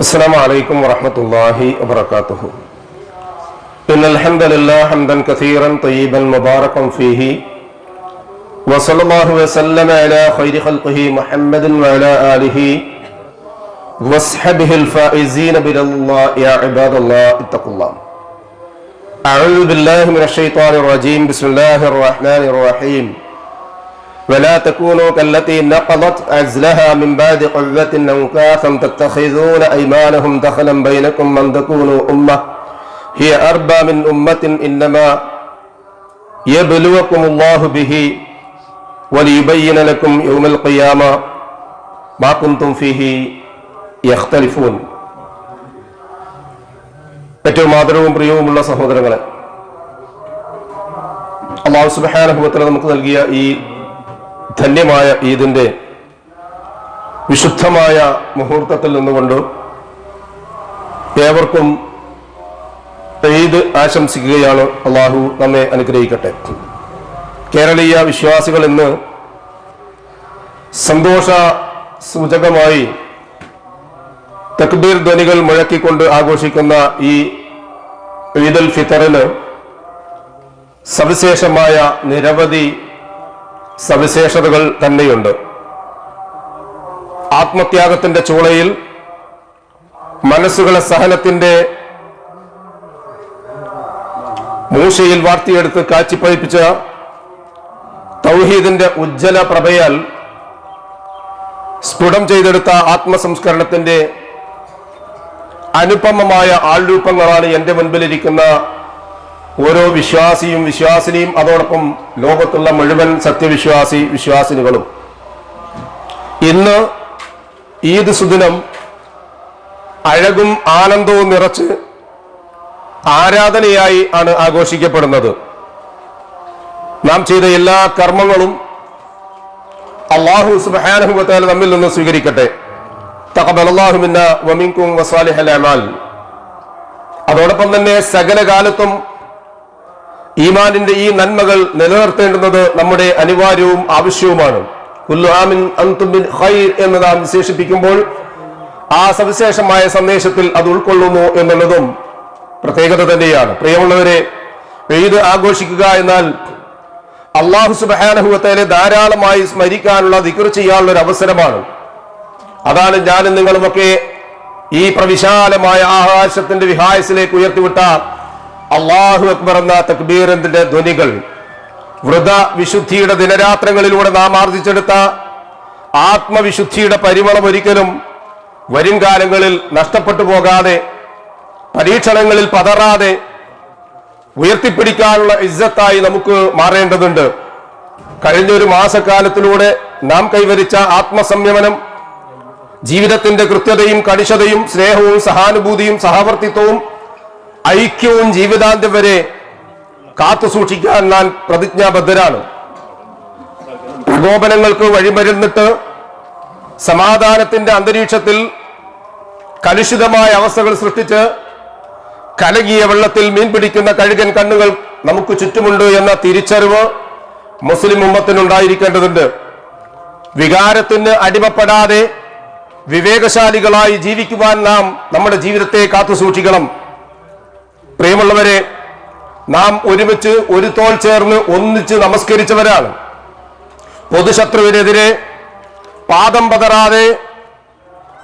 السلام عليكم ورحمة الله وبركاته. إن الحمد لله حمدا كثيرا طيبا مباركا فيه. وصلى الله وسلم على خير خلقه محمد وعلى آله واصحبه الفائزين بلا الله يا عباد الله اتقوا الله. أعوذ بالله من الشيطان الرجيم. بسم الله الرحمن الرحيم. ولا تكونوا كالتي نقضت عزلها من بعد قوة أنكاثا تتخذون أيمانهم دخلا بينكم من تكونوا أمة هي أربى من أمة إنما يبلوكم الله به وليبين لكم يوم القيامة ما كنتم فيه يختلفون ഏറ്റവും ആദരവും പ്രിയവുമുള്ള സഹോദരങ്ങളെ അള്ളാഹു സുബാനുഭവത്തിൽ നമുക്ക് നൽകിയ ഈ ധന്യമായ ഈദിന്റെ വിശുദ്ധമായ മുഹൂർത്തത്തിൽ നിന്നുകൊണ്ട് ഏവർക്കും ഈദ് ആശംസിക്കുകയാണ്. അള്ളാഹു നമ്മെ അനുഗ്രഹിക്കട്ടെ. കേരളീയ വിശ്വാസികൾ ഇന്ന് സന്തോഷ സൂചകമായി തക്ബീർ ധ്വനികൾ മുഴക്കിക്കൊണ്ട് ആഘോഷിക്കുന്ന ഈ ഈദുൽ ഫിത്തറിന് സവിശേഷമായ നിരവധി സവിശേഷതകൾ തന്നെയുണ്ട്. ആത്മത്യാഗത്തിന്റെ ചൂളയിൽ മനസ്സുകളെ സഹനത്തിന്റെ മൂശയിൽ വാർത്തിയെടുത്ത് കാച്ചിപ്പഴിപ്പിച്ച തൗഹീദിന്റെ ഉജ്ജ്വല പ്രഭയാൽ സ്ഫുടം ചെയ്തെടുത്ത ആത്മസംസ്കരണത്തിന്റെ അനുപമമായ ആൾരൂപങ്ങളാണ് എന്റെ മുൻപിലിരിക്കുന്ന ഓരോ വിശ്വാസിയും വിശ്വാസിനിയും അതോടൊപ്പം ലോകത്തുള്ള മുഴുവൻ സത്യവിശ്വാസി വിശ്വാസിനികളും. ഇന്ന് ഈദ് സുദിനം അഴകും ആനന്ദവും നിറച്ച് ആരാധനയായി ആണ് ആഘോഷിക്കപ്പെടുന്നത്. നാം ചെയ്ത എല്ലാ കർമ്മങ്ങളും അള്ളാഹു സുബാനുഭവത്താൽ നമ്മിൽ നിന്ന് സ്വീകരിക്കട്ടെ. തകബലാഹുമിന്ന വമിങ്കും വസാലിഹലാൽ അതോടൊപ്പം തന്നെ സകല കാലത്തും ഈമാനിന്റെ ഈ നന്മകൾ നിലനിർത്തേണ്ടുന്നത് നമ്മുടെ അനിവാര്യവും ആവശ്യവുമാണ്. കുല്ലുഹാമിൻ അന്തുബിൻ ഖൈർ എന്ന് നാം വിശേഷിപ്പിക്കുമ്പോൾ ആ സവിശേഷമായ സന്ദേശത്തിൽ അത് ഉൾക്കൊള്ളുന്നു എന്നുള്ളതും പ്രത്യേകത തന്നെയാണ്. പ്രിയമുള്ളവരെ എഴുത് ആഘോഷിക്കുക എന്നാൽ അള്ളാഹു സുബാനഹുവത്തേലെ ധാരാളമായി സ്മരിക്കാനുള്ള ദിക്കർ ചെയ്യാനുള്ള ഒരു അവസരമാണ്. അതാണ് ഞാനും നിങ്ങളുമൊക്കെ ഈ പ്രവിശാലമായ ആകാശത്തിന്റെ വിഹായസിലേക്ക് ഉയർത്തിവിട്ട അള്ളാഹു അക്ബർ എന്ന തക്ബീറിന്റെ ധ്വനികൾ വൃത വിശുദ്ധിയുടെ ദിനരാത്രങ്ങളിലൂടെ നാം ആർജിച്ചെടുത്ത ആത്മവിശുദ്ധിയുടെ പരിമളം ഒരിക്കലും വരും കാലങ്ങളിൽ നഷ്ടപ്പെട്ടു പോകാതെ പരീക്ഷണങ്ങളിൽ പതറാതെ ഉയർത്തിപ്പിടിക്കാനുള്ള ഇജ്ജത്തായി നമുക്ക് മാറേണ്ടതുണ്ട്. കഴിഞ്ഞൊരു മാസക്കാലത്തിലൂടെ നാം കൈവരിച്ച ആത്മസംയമനം ജീവിതത്തിന്റെ കൃത്യതയും കണിശതയും സ്നേഹവും സഹാനുഭൂതിയും സഹവർത്തിത്വവും ഐക്യവും ജീവിതാന്ത്യം വരെ കാത്തു സൂക്ഷിക്കാൻ നാം പ്രതിജ്ഞാബദ്ധരാണ്. പ്രകോപനങ്ങൾക്ക് വഴിമരുന്നിട്ട് സമാധാനത്തിന്റെ അന്തരീക്ഷത്തിൽ കലുഷിതമായ അവസ്ഥകൾ സൃഷ്ടിച്ച് കലകിയ വെള്ളത്തിൽ മീൻ പിടിക്കുന്ന കഴുകൻ കണ്ണുകൾ നമുക്ക് ചുറ്റുമുണ്ട് എന്ന തിരിച്ചറിവ് മുസ്ലിം ഉമ്മത്തിനുണ്ടായിരിക്കേണ്ടതുണ്ട്. വികാരത്തിന് അടിമപ്പെടാതെ വിവേകശാലികളായി ജീവിക്കുവാൻ നാം നമ്മുടെ ജീവിതത്തെ കാത്തു സൂക്ഷിക്കണം. പ്രിയമുള്ളവരെ നാം ഒരുമിച്ച് ഒരു തോൾ ചേർന്ന് ഒന്നിച്ച് നമസ്കരിച്ചവരാണ്. പൊതുശത്രുവിനെതിരെ പാദം പതറാതെ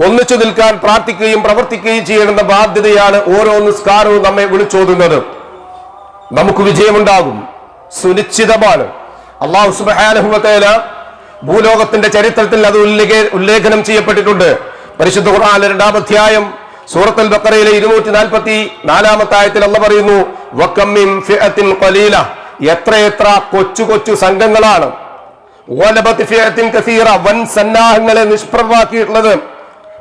ഒന്നിച്ചു നിൽക്കാൻ പ്രാർത്ഥിക്കുകയും പ്രവർത്തിക്കുകയും ചെയ്യേണ്ട ബാധ്യതയാണ് ഓരോ നിസ്കാരവും നമ്മെ വിളിച്ചോതുന്നത്. നമുക്ക് വിജയമുണ്ടാകും. സുനിശ്ചിതമാണ്. അള്ളാഹു സുബാനുഭവത്തേല ഭൂലോകത്തിന്റെ ചരിത്രത്തിൽ അത് ഉല്ലേഖനം ചെയ്യപ്പെട്ടിട്ടുണ്ട്. പരിശുദ്ധ ഖുർആൻ രണ്ടാം അധ്യായം സൂറത്തുൽ ബക്കറയിലെ ഇരുന്നൂറ്റി നാൽപ്പത്തി നാലാമത്തെ ആയത്തിൽ അല്ല പറയുന്നു വക്കമ്മിം ഫിഅത്തിൻ ഖലീല. എത്രയെത്ര കൊച്ചു കൊച്ചു സംഘങ്ങളാണ്. ഓലബത്ത് ഫിഅത്തിൻ കസീറ വൻ സന്നാഹങ്ങളെ നിഷ്പ്രഭമാക്കിയിട്ടുള്ളത്.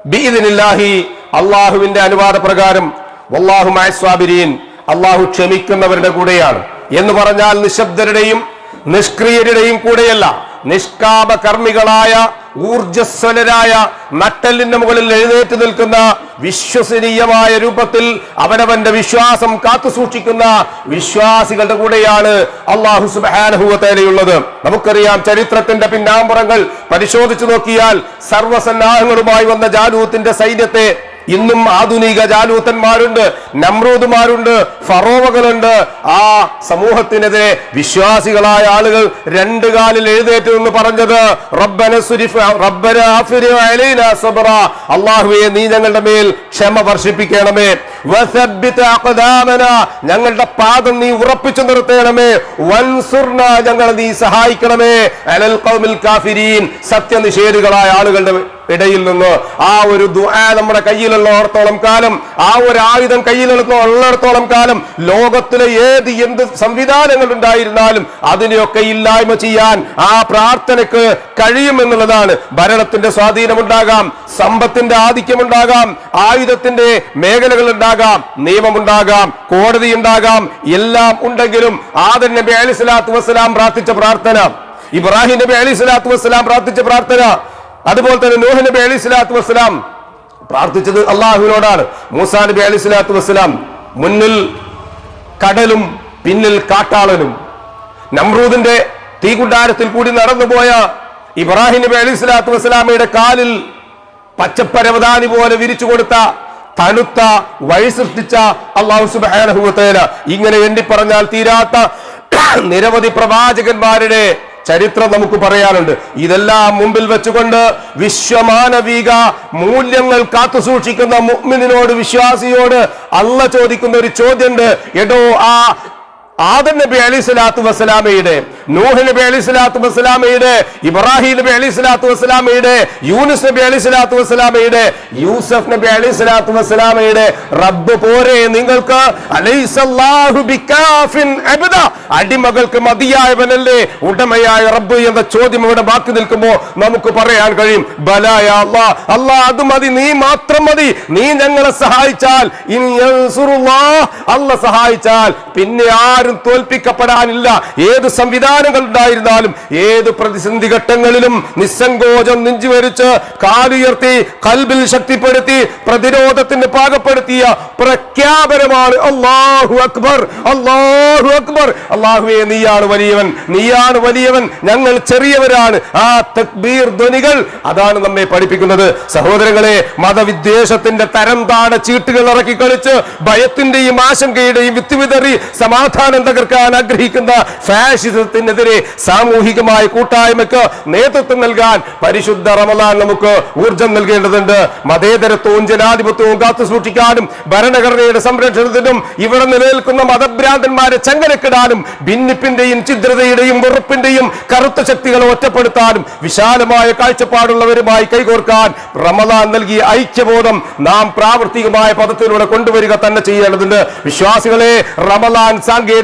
ബീദിനില്ലാഹി അള്ളാഹുവിന്റെ അനുവാദ പ്രകാരം വല്ലാഹു മാസ്വാബിരീൻ അള്ളാഹു ക്ഷമിക്കുന്നവരുടെ കൂടെയാണ്. എന്ന് പറഞ്ഞാൽ നിശബ്ദരുടെയും നിഷ്ക്രിയരുടെയും കൂടെയല്ല നിഷ്കാപ കർമ്മികളായ ഊർജസ്വലരായ നട്ടലിന്റെ മുകളിൽ എഴുന്നേറ്റ് നിൽക്കുന്ന വിശ്വസനീയമായ രൂപത്തിൽ അവനവന്റെ വിശ്വാസം കാത്തു സൂക്ഷിക്കുന്ന വിശ്വാസികളുടെ കൂടെയാണ് അള്ളാഹു സുബാനഹുവത്തേലയുള്ളത് നമുക്കറിയാം ചരിത്രത്തിന്റെ പിന്നാമ്പുറങ്ങൾ പരിശോധിച്ചു നോക്കിയാൽ സർവസന്നാഹങ്ങളുമായി വന്ന ജാലൂത്തിന്റെ സൈന്യത്തെ ഇന്നും ആധുനിക ജാലൂത്തന്മാരുണ്ട് നമ്രൂദുമാരുണ്ട് ഫറോവകളുണ്ട്. ആ സമൂഹത്തിനെതിരെ വിശ്വാസികളായ ആളുകൾ രണ്ട് കാലിൽ എഴുന്നേറ്റ് നിന്ന് പറഞ്ഞത് അല്ലാഹുവേ നീ ഞങ്ങളുടെ മേൽ ക്ഷമ വർഷിപ്പിക്കണമേ. ഞങ്ങളുടെ പാദം നീ ഉറപ്പിച്ചു നിർത്തണമേ. വൻസുർണ ഞങ്ങൾ നീ സഹായിക്കണമേ. അലൽ കൗമിൽ കാഫിരീൻ. സത്യനിഷേധികളായ ആളുകളുടെ ഇടയിൽ നിന്ന് ആ ഒരു നമ്മുടെ കയ്യിലുള്ളിടത്തോളം കാലം ആ ഒരു ആയുധം കയ്യിലുള്ളിടത്തോളം കാലം ലോകത്തിലെ ഏത് എന്ത് സംവിധാനങ്ങൾ ഉണ്ടായിരുന്നാലും അതിനെയൊക്കെ ഇല്ലായ്മ ചെയ്യാൻ ആ പ്രാർത്ഥനയ്ക്ക് കഴിയുമെന്നുള്ളതാണ് ഭരണത്തിന്റെ സ്വാധീനമുണ്ടാകാം സമ്പത്തിന്റെ ആധിക്യമുണ്ടാകാം ആയുധത്തിന്റെ മേഖലകൾ ഉണ്ടാകാം. നിയമമുണ്ടാകാം കോടതി ഉണ്ടാകാം എല്ലാം ഉണ്ടെങ്കിലും ആദൻ നബി അലി സ്വലാത്തു വസ്സലാം പ്രാർത്ഥിച്ച പ്രാർത്ഥന ഇബ്രാഹിം നബി അലി സ്വലാത്തു വസ്സലാം പ്രാർത്ഥിച്ച പ്രാർത്ഥന അതുപോലെ തന്നെ നൂഹ് നബി അലി സ്വലാത്തു വസ്സലാം പ്രാർത്ഥിച്ചത് അള്ളാഹുവിനോടാണ്. മൂസാ നബി അലി സ്വലാത്തു വസ്സലാം മുന്നിൽ കടലും പിന്നിൽ കാട്ടാളനും നമ്രൂദിന്റെ തീകുണ്ടാരത്തിൽ കൂടി നടന്നുപോയ ഇബ്രാഹിം നബി അലി സ്വലാത്തു വസ്സലാമയുടെ കാലിൽ പച്ചപ്പരവതാനി പോലെ വിരിച്ചു കൊടുത്ത തണുത്ത വഴി സൃഷ്ടിച്ച അള്ളാഹു സുബാനഹുല ഇങ്ങനെ എണ്ണി പറഞ്ഞാൽ തീരാത്ത നിരവധി പ്രവാചകന്മാരുടെ ചരിത്രം നമുക്ക് പറയാനുണ്ട്. ഇതെല്ലാം മുമ്പിൽ വെച്ചുകൊണ്ട് വിശ്വമാനവിക മൂല്യങ്ങൾ കാത്തു സൂക്ഷിക്കുന്ന മുഅ്മിനിനോട് വിശ്വാസിയോട് അല്ല ചോദിക്കുന്ന ഒരു ചോദ്യമുണ്ട്. എടോ ആ ആദം നബി അലി സ്വലാത്തു വസ്സലാമയുടെ നൂഹ് നബി അലി സ്വലാത്തു വസ്സലാമയുടെ ഇബ്രാഹിം നബി അലി സ്വലാത്തു വസ്സലാമയുടെ യൂനുസ് നബി അലി സ്വലാത്തു വസ്സലാമയുടെ യൂസഫ് നബി അലി സ്വലാത്തു വസ്സലാമയുടെ റബ്ബ് പോരെ നിങ്ങൾക്ക്. അടിമകൾക്ക് മതിയായവനല്ലേ? ഉടമയായ റബ്ബ് എന്ന ചോദ്യം ഇവിടെ ബാക്കി നിൽക്കുമ്പോ നമുക്ക് പറയാൻ കഴിയും ബലായ അള്ളാ. അള്ളാ അത് മതി നീ മാത്രം മതി. നീ ഞങ്ങളെ സഹായിച്ചാൽ ഇനി അല്ല സഹായിച്ചാൽ പിന്നെ ആരും തോൽപ്പിക്കപ്പെടാനില്ല. ഏത് സംവിധാനങ്ങൾ ഉണ്ടായിരുന്നാലും ഏത് പ്രതിസന്ധി ഘട്ടങ്ങളിലും നിസ്സങ്കോചം നെഞ്ചുവരിച്ച് കാലുയർത്തി കൽബിൽ ശക്തിപ്പെടുത്തി പ്രതിരോധത്തിന് പാകപ്പെടുത്തിയ പ്രഖ്യാപനമാണ് അള്ളാഹു അക്ബർ. അള്ളാഹു അക്ബർ. അള്ളാഹുവേ നീയാണ് വലിയവൻ. നീയാണ് വലിയവൻ. ഞങ്ങൾ ചെറിയവരാണ്. ആ തക്ബീർ ധ്വനികൾ അതാണ് നമ്മെ പഠിപ്പിക്കുന്നത്. സഹോദരങ്ങളെ മതവിദ്വേഷത്തിന്റെ തരം താണ ചീട്ടുകൾ ഇറക്കി കളിച്ച് ഭയത്തിന്റെയും ആശങ്കയുടെയും വിത്ത് വിതറി സമാധാനം തകർക്കാൻ ആഗ്രഹിക്കുന്ന ഫാഷിസത്തിനെതിരെ സാമൂഹികമായ കൂട്ടായ്മക്ക് നേതൃത്വം നൽകാൻ പരിശുദ്ധ റമലാൻ നമുക്ക് ഊർജം നൽകേണ്ടതുണ്ട്. മതേതരത്വവും ജനാധിപത്യവും കാത്തു സൂക്ഷിക്കാനും ഭരണഘടനയുടെ സംരക്ഷണത്തിനും ഇവിടെ നിലനിൽക്കുന്ന മതഭ്രാന്തന്മാരെ ചങ്ങലക്കിടാനും ഭിന്നിപ്പിന്റെയും ഛിദ്രതയുടെയും വെറുപ്പിന്റെയും കറുത്ത ശക്തികളെ ഒറ്റപ്പെടുത്താനും വിശാലമായ കാഴ്ചപ്പാടുള്ളവരുമായി കൈകോർക്കാൻ റമലാൻ നൽകിയ ഐക്യബോധം നാം പ്രാവർത്തികമായ പദത്തിലൂടെ കൊണ്ടുവരിക തന്നെ ചെയ്യേണ്ടതുണ്ട്. വിശ്വാസികളെ റമലാൻ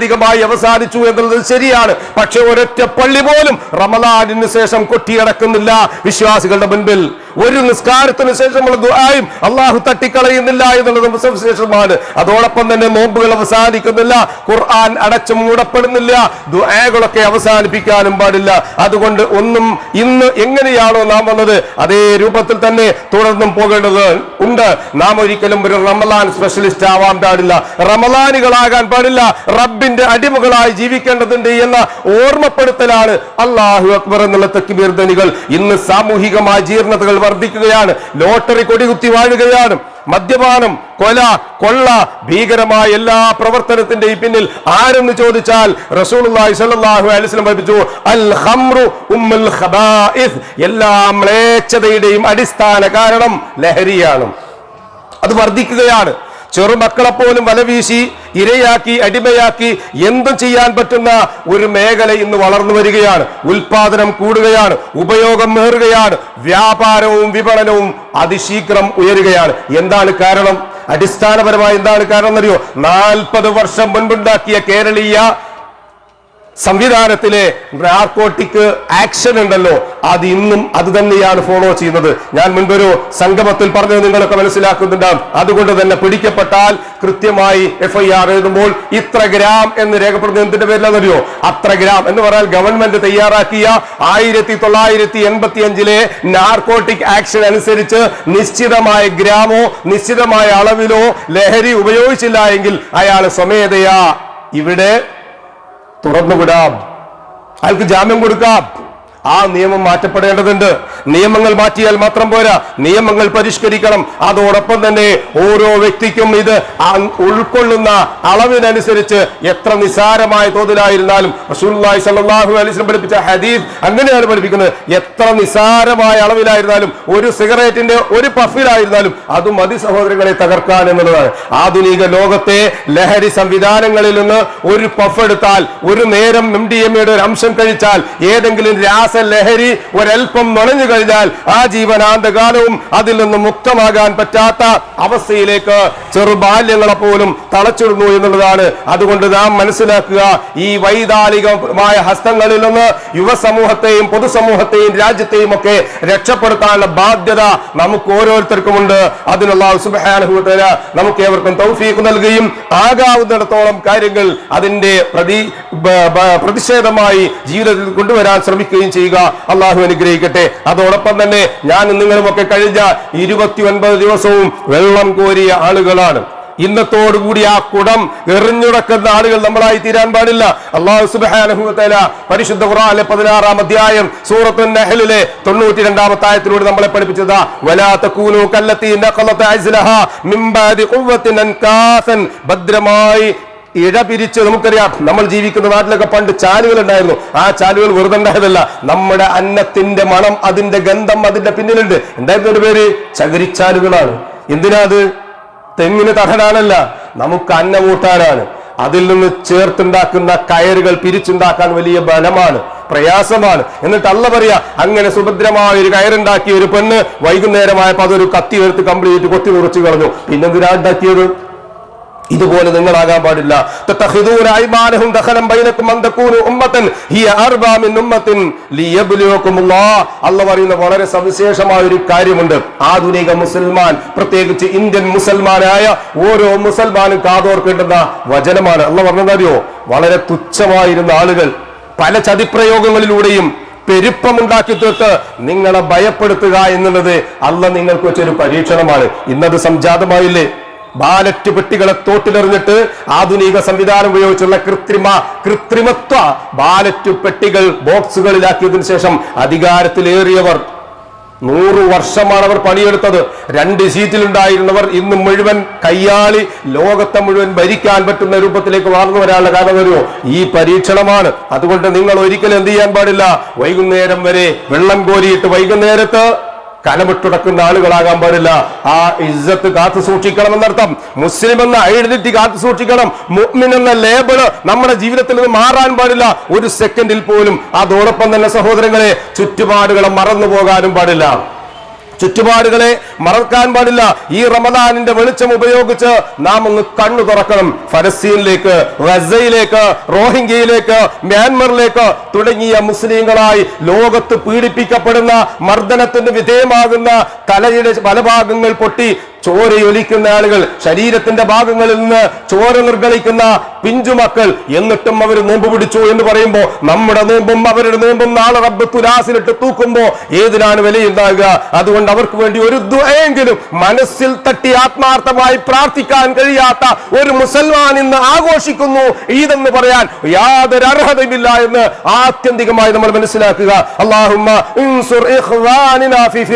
സാങ്കേതികമായി അവസാനിച്ചു എന്നുള്ളത് ശരിയാണ്. പക്ഷെ ഒരൊറ്റ പള്ളി പോലും റമലാനിന് ശേഷം കൊട്ടിയടക്കുന്നില്ല വിശ്വാസികളുടെ മുൻപിൽ. ഒരു നിസ്കാരത്തിന് ശേഷമുള്ള ദുആയും അള്ളാഹു തട്ടിക്കളയുന്നില്ല എന്നുള്ളത് സവിശേഷമാണ് അതോടൊപ്പം തന്നെ നോമ്പുകൾ അവസാനിക്കുന്നില്ല ഖുർആൻ അടച്ചു മൂടപ്പെടുന്നില്ല ദുആകളൊക്കെ അവസാനിപ്പിക്കാനും പാടില്ല. അതുകൊണ്ട് ഒന്നും ഇന്ന് എങ്ങനെയാണോ നാം വന്നത് അതേ രൂപത്തിൽ തന്നെ തുടർന്നും പോകേണ്ടത് ഉണ്ട്. നാം ഒരിക്കലും ഒരു റമലാൻ സ്പെഷ്യലിസ്റ്റ് ആവാൻ പാടില്ല. റമലാനുകളാകാൻ പാടില്ല. റബ്ബിന്റെ അടിമകളായി ജീവിക്കേണ്ടതുണ്ട് എന്ന ഓർമ്മപ്പെടുത്തലാണ് അള്ളാഹു അക്ബർ എന്നുള്ള തെക്കുബീർ ധനികൾ. ഇന്ന് സാമൂഹികമായ ജീർണതകൾ വർദ്ധിക്കുകയാണ്. ലോട്ടറി കൊടികുത്തി വാഴുകയാണ്. മദ്യപാനം കൊല കൊള്ള ഭീകരമായ എല്ലാ പ്രവർത്തനത്തിന്റെയും പിന്നിൽ ആരെന്ന് ചോദിച്ചാൽ റസൂലുള്ളാഹി സ്വല്ലല്ലാഹു അലൈഹി വസല്ലം അൽ ഖംറു ഉമ്മുൽ ഖബായിസ് എല്ലാ അടിസ്ഥാന കാരണം ലഹരിയാണ്. അത് വർദ്ധിക്കുകയാണ്. ചെറുമക്കളെ പോലും വലവീശി ഇരയാക്കി അടിമയാക്കി എന്തും ചെയ്യാൻ പറ്റുന്ന ഒരു മേഖല ഇന്ന് വളർന്നു വരികയാണ്. ഉൽപാദനം കൂടുകയാണ് ഉപയോഗം ഏറുകയാണ് വ്യാപാരവും വിപണനവും അതിശീഘ്രം ഉയരുകയാണ്. എന്താണ് കാരണം? അടിസ്ഥാനപരമായി എന്താണ് കാരണം എന്നറിയോ? നാൽപ്പത് വർഷം മുൻപുണ്ടാക്കിയ കേരളീയ സംവിധാനത്തിലെ നാർക്കോട്ടിക് ആക്ഷൻ ഉണ്ടല്ലോ. അത് ഇന്നും അത് തന്നെയാണ് ഫോളോ ചെയ്യുന്നത്. ഞാൻ മുൻപൊരു സംഗമത്തിൽ പറഞ്ഞത് നിങ്ങളൊക്കെ മനസ്സിലാക്കുന്നുണ്ടാവും. അതുകൊണ്ട് തന്നെ പിടിക്കപ്പെട്ടാൽ കൃത്യമായി എഫ് ഐ ആർ എഴുതുമ്പോൾ ഇത്ര ഗ്രാം എന്ന് രേഖപ്പെടുത്തുന്ന എന്തിന്റെ പേരിലാണെന്നറിയോ? അത്ര ഗ്രാം എന്ന് പറഞ്ഞാൽ ഗവൺമെന്റ് തയ്യാറാക്കിയ ആയിരത്തി തൊള്ളായിരത്തി എൺപത്തി അഞ്ചിലെ നാർക്കോട്ടിക് ആക്ഷൻ അനുസരിച്ച് നിശ്ചിതമായ ഗ്രാമോ നിശ്ചിതമായ അളവിലോ ലഹരി ഉപയോഗിച്ചില്ല എങ്കിൽ അയാൾ സ്വമേധയാ. ഇവിടെ തുറന്നുവിടാം അയാൾക്ക് ജാമ്യം കൊടുക്കാം. ആ നിയമം മാറ്റപ്പെടേണ്ടതുണ്ട്. നിയമങ്ങൾ മാറ്റിയാൽ മാത്രം പോരാ. നിയമങ്ങൾ പരിഷ്കരിക്കണം. അതോടൊപ്പം തന്നെ ഓരോ വ്യക്തിക്കും ഇത് ഉൾക്കൊള്ളുന്ന അളവിനനുസരിച്ച് എത്ര നിസാരമായ തോതിലായിരുന്നാലും റസൂലുള്ളാഹി സ്വല്ലല്ലാഹു അലൈഹി വസല്ലം പഠിപ്പിച്ച ഹദീഫ് അങ്ങനെയാണ് പഠിപ്പിക്കുന്നത്. എത്ര നിസാരമായ അളവിലായിരുന്നാലും ഒരു സിഗരറ്റിന്റെ ഒരു പഫിലായിരുന്നാലും അത് മതി സഹോദരങ്ങളെ തകർക്കാൻ എന്നുള്ളതാണ്. ആധുനിക ലോകത്തെ ലഹരി സംവിധാനങ്ങളിൽ നിന്ന് ഒരു പഫ് എടുത്താൽ ഒരു നേരം എം ഡി എം ഒരു അംശം കഴിച്ചാൽ ഏതെങ്കിലും രാസലഹരി ഒരൽപ്പം നുണഞ്ഞു കഴിഞ്ഞാൽ ആ ജീവനാന്തകാലവും അതിൽ നിന്ന് മുക്തമാകാൻ പറ്റാത്ത അവസ്ഥയിലേക്ക് ചെറുബാല്യങ്ങളെ പോലും തളച്ചിടുന്നു എന്നുള്ളതാണ്. അതുകൊണ്ട് നാം മനസ്സിലാക്കുക ഈ വൈതാളികമായ ഹസ്തങ്ങളിൽ നിന്ന് യുവസമൂഹത്തെയും പൊതുസമൂഹത്തെയും രാജ്യത്തെയും ഒക്കെ രക്ഷപ്പെടുത്താനുള്ള ബാധ്യത നമുക്ക് ഓരോരുത്തർക്കുമുണ്ട്. അതിനുള്ള സുബഹാനുഭവത്തിന് നമുക്ക് ഏവർക്കും തൗഫീഖ് നൽകുകയും ആകാവുന്നിടത്തോളം കാര്യങ്ങൾ അതിന്റെ പ്രതി പ്രതിഷേധമായി ജീവിതത്തിൽ കൊണ്ടുവരാൻ ശ്രമിക്കുകയും ചെയ്യുക. അള്ളാഹു അനുഗ്രഹിക്കട്ടെ. അതോടൊപ്പം തന്നെ ഞാൻ നിങ്ങളുമൊക്കെ കഴിഞ്ഞ ഇരുപത്തി ഒൻപത് ദിവസവും വെള്ളം കോരിയ ആളുകളാണ്. ഇന്നത്തോടുകൂടി ആ കുടം എറിഞ്ഞുടക്കുന്ന ആളുകൾ നമ്മളായി തീരാൻ പാടില്ല. അള്ളാഹു സുബാനുഭവത്തേല പരിശുദ്ധ ഖുറാനിലെ പതിനാറാം അധ്യായം സൂറത്തു നഹലിലെ തൊണ്ണൂറ്റി രണ്ടാമത്തെ ആയത്തിലൂടെ നമ്മളെ കല്ലത്തി ഭദ്രമായി ഇഴ പിരിച്ച് നമുക്കറിയാം. നമ്മൾ ജീവിക്കുന്ന നാട്ടിലൊക്കെ പണ്ട് ചാലുകൾ ഉണ്ടായിരുന്നു ആ ചാലുകൾ വെറുതെ ഉണ്ടായതല്ല. നമ്മുടെ അന്നത്തിന്റെ മണം അതിന്റെ ഗന്ധം അതിന്റെ പിന്നിലുണ്ട്. എന്തായിരുന്നു ഒരു പേര്? ചകിരിച്ചാലുകളാണ്. എന്തിനാ അത്? തെങ്ങിന് തടനാണല്ല നമുക്ക് അന്നം ഊട്ടാനാണ്. അതിൽ നിന്ന് ചേർത്തുണ്ടാക്കുന്ന കയറുകൾ പിരിച്ചുണ്ടാക്കാൻ വലിയ ബലമാണ് പ്രയാസമാണ്. എന്നിട്ട് അല്ല പറയാ അങ്ങനെ സുഭദ്രമായ ഒരു കയറുണ്ടാക്കിയ ഒരു പെണ്ണ് വൈകുന്നേരമായപ്പോ അതൊരു കത്തി എടുത്ത് കംപ്ലീറ്റ് കൊത്തി മുറിച്ചു കളഞ്ഞു. പിന്നെന്തിനാ ഉണ്ടാക്കിയത്? ഇതുപോലെ നിങ്ങളാകാൻ പാടില്ല. അല്ല പറയുന്ന വളരെ സവിശേഷമായ ഒരു കാര്യമുണ്ട്. ആധുനിക മുസൽമാൻ പ്രത്യേകിച്ച് ഇന്ത്യൻ മുസൽമാനായ ഓരോ മുസൽമാനും കാതോർക്കേണ്ടുന്ന വചനമാണ്. അല്ല പറഞ്ഞതറിയോ? വളരെ തുച്ഛമായിരുന്ന ആളുകൾ. പല ചതിപ്രയോഗങ്ങളിലൂടെയും പെരുപ്പമുണ്ടാക്കി തീർത്ത് നിങ്ങളെ ഭയപ്പെടുത്തുക എന്നുള്ളത് അല്ല നിങ്ങൾക്ക് വെച്ചൊരു പരീക്ഷണമാണ്. ഇന്നത് സംജാതമായില്ലേ? ബാലറ്റ് പെട്ടികളെ തോട്ടിലെറിഞ്ഞിട്ട് ആധുനിക സംവിധാനം ഉപയോഗിച്ചുള്ള കൃത്രിമ കൃത്രിമത്വ ബാലറ്റ് പെട്ടികൾ ബോക്സുകളിലാക്കിയതിനു ശേഷം അധികാരത്തിലേറിയവർ. നൂറ് വർഷമാണ് അവർ പണിയെടുത്തത്. രണ്ട് സീറ്റിലുണ്ടായിരുന്നവർ ഇന്ന് മുഴുവൻ കയ്യാളി ലോകത്തെ മുഴുവൻ ഭരിക്കാൻ പറ്റുന്ന രൂപത്തിലേക്ക് വളർന്നു വരാനുള്ള കാരണം വരുമോ ഈ പരീക്ഷണമാണ്. അതുകൊണ്ട് നിങ്ങൾ ഒരിക്കലും എന്ത് ചെയ്യാൻ പാടില്ല? വൈകുന്നേരം വരെ വെള്ളം കോരിയിട്ട് വൈകുന്നേരത്ത് കലമിട്ടുടക്കുന്ന ആളുകളാകാൻ പാടില്ല. ആ ഇജ്ജത്ത് കാത്തു സൂക്ഷിക്കണം എന്നർത്ഥം മുസ്ലിം എന്ന ഐഡന്റിറ്റി കാത്തു സൂക്ഷിക്കണം. മുഅ്മിൻ എന്ന ലേബിൾ നമ്മുടെ ജീവിതത്തിൽ നിന്ന് മാറാൻ പാടില്ല. ഒരു സെക്കൻഡിൽ പോലും അതോടൊപ്പം തന്നെ സഹോദരങ്ങളെ ചുറ്റുപാടുകളെ മറന്നു പോകാനും പാടില്ല. ചുറ്റുപാടുകളെ മറക്കാൻ പാടില്ല. ഈ റമദാനിന്റെ വെളിച്ചം ഉപയോഗിച്ച് നാം ഒന്ന് കണ്ണു തുറക്കണം. ഫലസ്തീനിലേക്ക് ഗസയിലേക്ക് റോഹിംഗ്യയിലേക്ക് മ്യാൻമറിലേക്ക് തുടങ്ങിയ മുസ്ലിങ്ങളായി ലോകത്ത് പീഡിപ്പിക്കപ്പെടുന്ന മർദ്ദനത്തിന് വിധേയമാകുന്ന തലയുടെ പല ഭാഗങ്ങൾ പൊട്ടി ചോരയൊലിക്കുന്ന ആളുകൾ ശരീരത്തിന്റെ ഭാഗങ്ങളിൽ നിന്ന് ചോര നിർഗളിക്കുന്ന പിഞ്ചുമക്കൾ എന്നിട്ടും അവർ നോമ്പ് പിടിച്ചു എന്ന് പറയുമ്പോൾ നമ്മുടെ നോമ്പും അവരുടെ നോമ്പും നാളെ റബ്ബ് തുലാസിലിട്ട് തൂക്കുമ്പോൾ ഏതിനാണ് വിലയുണ്ടാകുക? അതുകൊണ്ട് അവർക്ക് വേണ്ടി ഒരു ദ്വയെങ്കിലും മനസ്സിൽ തട്ടി ആത്മാർത്ഥമായി പ്രാർത്ഥിക്കാൻ കഴിയാത്ത ഒരു മുസൽമാൻ ഇന്ന് ആഘോഷിക്കുന്നു. ഈദെന്ന് പറയാൻ യാതൊരു അർഹതയുമില്ല എന്ന് ആത്യന്തികമായി നമ്മൾ മനസ്സിലാക്കുക. അള്ളാഹുമ്മ ഫി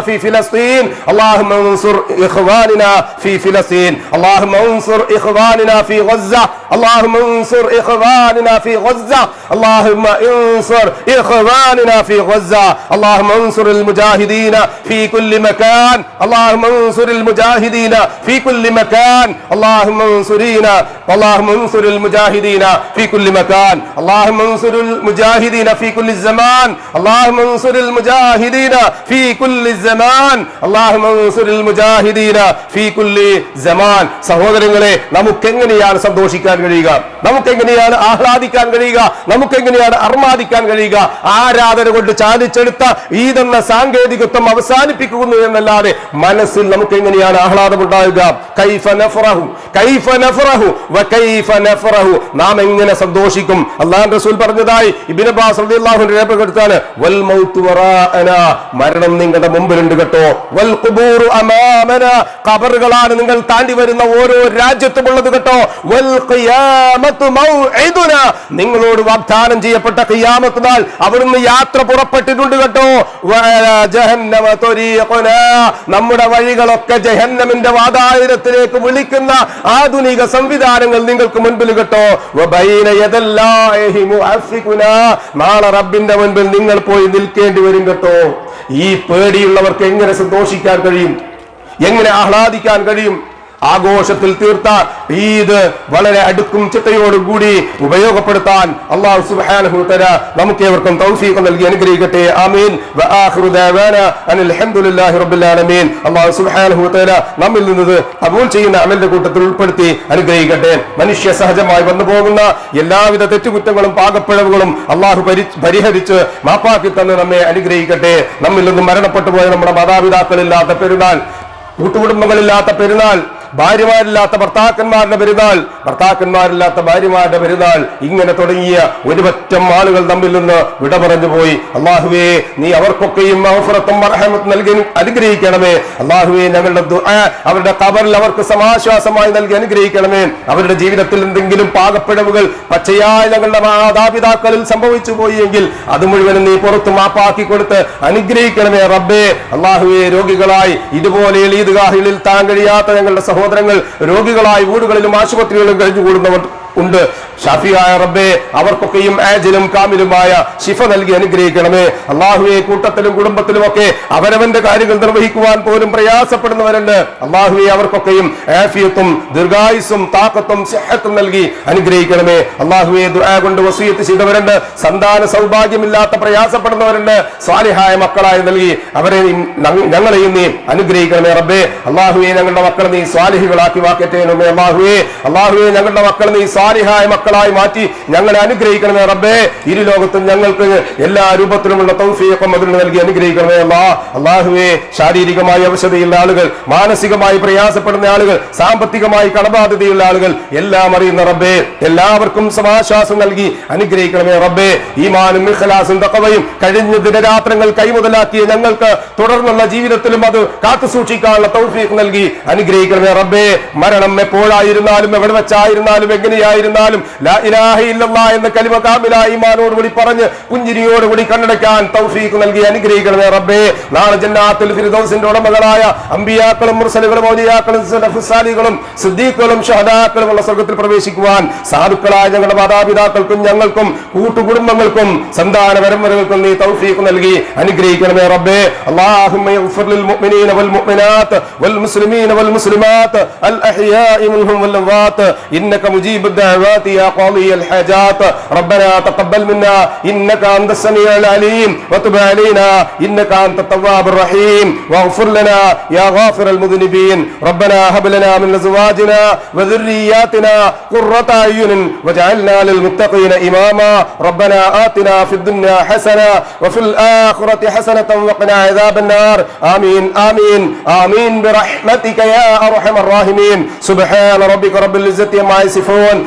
في فلسطين. اللهم انصر إخواننا في فلسطين. اللهم انصر إخواننا في غزة. اللهم انصر إخواننا في غزة اللهم انصر إخواننا في غزة اللهم انصر المجاهدين في كل مكان اللهم انصر المجاهدين في كل مكان اللهم انصرينا اللهم انصر المجاهدين في كل مكان اللهم انصر المجاهدين في كل الزمان اللهم انصر المجاهدين في كل الزمان اللهم انصر المجاهدين في كل زمان സഹോദരങ്ങളെ നമുക്ക് എങ്ങനെയാണ് സന്തോഷിക്കാൻ കഴിയുക. നമുക്ക് എങ്ങനെയാണ് ആഹ്ലാദിക്കാൻ കഴിയുക? നമുക്ക് എങ്ങനെയാണ് അർമാദിക്കാൻ കഴിയുക? ആരാധന കൊണ്ട് ചാലിച്ചെടുത്ത ഈതെന്ന സാങ്കേതികത്വം അവസാനിപ്പിക്കുന്നു എന്നല്ലാതെ മനസ്സിൽ നമുക്ക് എങ്ങനെയാണ് ആഹ്ലാദം ഉണ്ടാവുക നാം എങ്ങനെ സന്തോഷിക്കും? അള്ളാഹു റസൂൽ പറഞ്ഞതായി ഇബ്നു അബ്ബാസ് റളിയല്ലാഹു അൻഹു രേഖപ്പെടുത്താണ് വൽ മരണം നിങ്ങളുടെ മുമ്പിലുണ്ട് കേട്ടോ. വൽ ഖുബൂറു അമാമന. ഖബറുകളാണ് നിങ്ങൾ താണ്ടി വരുന്ന ഓരോ രാജ്യത്തും ഉള്ളത് കേട്ടോ. വൽ നിങ്ങളോട് വാഗ്ദാനം ചെയ്യപ്പെട്ട ഖിയാമത്ത് നാൾ അവിടുന്ന് യാത്ര പുറപ്പെട്ടിട്ടുണ്ട് കേട്ടോ. നമ്മുടെ വഴികളൊക്കെ ജഹന്നമിന്റെ വാതായനത്തിലേക്ക് വിളിക്കുന്ന ആധുനിക സംവിധാനങ്ങൾ നിങ്ങൾക്ക് മുൻപിൽ കേട്ടോ. നാളെ റബ്ബിന്റെ മുൻപിൽ നിങ്ങൾ പോയി നിൽക്കേണ്ടി വരും കേട്ടോ. ഈ പേടിയുള്ളവർക്ക് എങ്ങനെ സന്തോഷിക്കാൻ കഴിയും? എങ്ങനെ ആഹ്ലാദിക്കാൻ കഴിയും? ആഘോഷത്തിൽ തീർത്ത ഈദ് വളരെ അടുക്കും ചിട്ടയോടുകൂടി ഉപയോഗപ്പെടുത്താൻ അള്ളാഹു സുബ്ഹാനഹു തആല നമുക്ക് ഏവർക്കും തൗഫീഖ് നൽകി അനുഗ്രഹിക്കട്ടെ. ആമീൻ. വആഖിറു ആഖിറു ദാവാനാ അൽഹംദുലില്ലാഹി റബ്ബിൽ ആലമീൻ. അള്ളാഹു സുബ്ഹാനഹു തആല നമ്മിൽ നിന്ന് അബൂൽ ചെയ്യുന്ന അമലിന്റെ കൂട്ടത്തിൽ ഉൾപ്പെടുത്തി അനുഗ്രഹിക്കട്ടെ. മനുഷ്യ സഹജമായി വന്നു പോകുന്ന എല്ലാവിധ തെറ്റുകുറ്റങ്ങളും പാകപ്പിഴവുകളും അള്ളാഹു പരി പരിഹരിച്ച് മാപ്പാക്കി തന്നെ നമ്മെ അനുഗ്രഹിക്കട്ടെ. നമ്മിൽ നിന്ന് മരണപ്പെട്ടു പോയ നമ്മുടെ മാതാപിതാക്കളില്ലാത്ത പെരുന്നാൾ കൂട്ടുകുടുംബങ്ങളില്ലാത്ത പെരുന്നാൾ ഭാര്യമാരില്ലാത്ത ഭർത്താക്കന്മാരുടെ പെരുന്നാൾ ഭർത്താക്കന്മാരില്ലാത്ത ഭാര്യമാരുടെ പെരുന്നാൾ. ഇങ്ങനെ തുടങ്ങിയ ഒരുപറ്റം ആളുകൾ തമ്മിൽ നിന്ന് വിട പറഞ്ഞു പോയി. അള്ളാഹുവേ നീ അവർക്കൊക്കെയും അവസരത്തും മർഹമത്ത് നൽകി അനുഗ്രഹിക്കണമേ. അള്ളാഹുവേ ഞങ്ങളുടെ അവരുടെ കബറിൽ അവർക്ക് സമാശ്വാസമായി നൽകി അനുഗ്രഹിക്കണമേ. അവരുടെ ജീവിതത്തിൽ എന്തെങ്കിലും പാകപ്പിഴവുകൾ പച്ചയായ ഞങ്ങളുടെ മാതാപിതാക്കളിൽ സംഭവിച്ചു പോയെങ്കിൽ അത് മുഴുവനും നീ പുറത്ത് മാപ്പാക്കി കൊടുത്ത് അനുഗ്രഹിക്കണമേ റബ്ബേ. അള്ളാഹുവേ രോഗികളായി ഇതുപോലെ ഈദ്ഗാഹികളിൽ താൻ കഴിയാത്ത ഞങ്ങളുടെ സഹോദരങ്ങൾ രോഗികളായി വീടുകളിലും ആശുപത്രികളിലും കഴിഞ്ഞുകൂടുന്നവർ ഉണ്ട്. ഷാഫിയായ റബ്ബേ അവർക്കൊക്കെയും ആജിലും കാമിലുമായ ശിഫ നൽകി അനുഗ്രഹിക്കണമേ. അള്ളാഹുവെ കൂട്ടത്തിലും കുടുംബത്തിലും ഒക്കെ അവരവന്റെ കാര്യങ്ങൾ നിർവഹിക്കുവാൻ പോലും പ്രയാസപ്പെടുന്നവരുണ്ട്. അള്ളാഹുവെ അവർക്കൊക്കെയും ആഫിയത്തും ദീർഘായുസും താക്കത്തും സിഹത്തും നൽകി അനുഗ്രഹിക്കണമേ. അള്ളാഹുവെ ദുആ കൊണ്ട് വസീയത്ത് ചെയ്തവരുണ്ട്. സന്താന സൗഭാഗ്യമില്ലാത്ത പ്രയാസപ്പെടുന്നവരുണ്ട്. സ്വാലിഹായ മക്കളായി നൽകി അവരെ ഞങ്ങളെയും നീ അനുഗ്രഹിക്കണമേ റബ്ബേ. അള്ളാഹുവെ ഞങ്ങളുടെ മക്കൾ നീ സ്വാലിഹികളാക്കി വാക്കറ്റേനുമേ അള്ളാഹുവെ. അള്ളാഹുവെ ഞങ്ങളുടെ മക്കൾ നീ സ്വാലിഹായ മക്കളായി മാറ്റി ഞങ്ങളെ അനുഗ്രഹിക്കണമേ റബ്ബേ. ഇരു ലോകത്തും ഞങ്ങൾക്ക് എല്ലാ രൂപത്തിലുമുള്ള തൗഫീഖും അതിൽ നൽകി അനുഗ്രഹിക്കണമേ അല്ലാ. അള്ളാഹുവെ ശാരീരികമായി അവശതയുള്ള ആളുകൾ മാനസികമായി പ്രയാസപ്പെടുന്ന ആളുകൾ സാമ്പത്തികമായി കടബാധ്യതയുള്ള ആളുകൾ എല്ലാം അറിയുന്ന റബ്ബേ. എല്ലാവർക്കും സമാശ്വാസം നൽകി അനുഗ്രഹിക്കണമേ റബ്ബേ. ഈമാനും ഇഖ്ലാസും തഖവയും കഴിഞ്ഞ ദിനരാത്രങ്ങൾ കൈമുതലാക്കിയ ഞങ്ങൾക്ക് തുടർന്നുള്ള ജീവിതത്തിലും അത് കാത്തു സൂക്ഷിക്കാനുള്ള തൗഫീഖ് നൽകി അനുഗ്രഹിക്കണമേ റബ്ബേ. മരണം എപ്പോഴായിരുന്നാലും എവിടെ വെച്ചായിരുന്നാലും എങ്ങനെയായിരുന്നാലും എന്ന കലിമ കാമില ഈമാനോട് കൂടി പറഞ്ഞ് പുഞ്ചിരിയോട് കൂടി കണ്ണടയ്ക്കാൻ തൗഫീഖ് നൽകി അനുഗ്രഹിക്കണമേ റബ്ബേ നാളെ ജന്നാത്തുൽ ഫിർദൗസിന്റെ ഉടമകളായ അമ്പിയാക്കളും മുർസലുകളും ഔലിയാക്കളും സലഫുസാലികളും സിദ്ദീഖുകളും ഷഹദാക്കളും ഉള്ള സ്വർഗത്തിൽ പ്രവേശിക്കുവാൻ സാധുക്കളായ ഞങ്ങളുടെ മാതാപിതാക്കൾക്കും ഞങ്ങൾക്കും കൂട്ടുകുടുംബങ്ങൾക്കും സന്താന പരമ്പരകൾക്കും നീ തൗഫീഖ് നൽകി അനുഗ്രഹിക്കണമേ റബ്ബേ اللهم اغفر للمؤمنين والمؤمنات والمسلمين والمسلمات الأحياء منهم والأموات إنك مجيب الدعوات يا قاضي الحاجات. ربنا تقبل منا. إنك أنت السميع العليم. وتب علينا. إنك أنت التواب الرحيم. واغفر لنا يا غافر المذنبين. ربنا هب لنا من أزواجنا وذرياتنا قرة أعين. واجعلنا للمتقين إماما. ربنا آتنا في الدنيا حسنة وفي الآخرة حسنة وقنا عذاب النار. آمين. آمين. آمين. برحمتك يا أرحم الراحمين. سبحان ربك رب العزة عما يصفون.